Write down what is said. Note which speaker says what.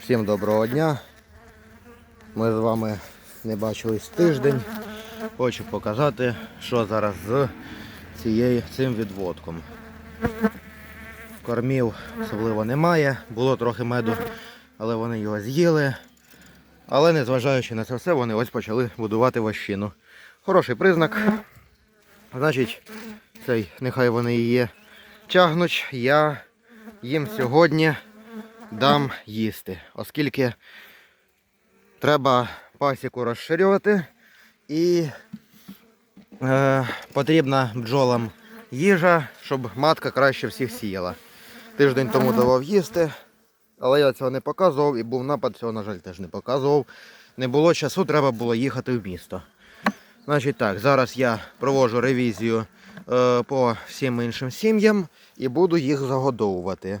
Speaker 1: Всім доброго дня. Ми з вами не бачились тиждень. Хочу показати, що зараз з цією, цим відводком. Кормів особливо немає, було трохи меду, але вони його з'їли. Але незважаючи на це все, вони ось почали будувати вощину. Хороший признак. Значить, цей, нехай вони її тягнуть. Я їм сьогодні дам їсти, оскільки треба пасіку розширювати і е, потрібна бджолам їжа, щоб матка краще всіх сіяла. Тиждень тому давав їсти, але я цього не показував і був напад, цього, на жаль, теж не показував. Не було часу, треба було їхати в місто. Значить так, зараз я проводжу ревізію е, по всім іншим сім'ям і буду їх загодовувати.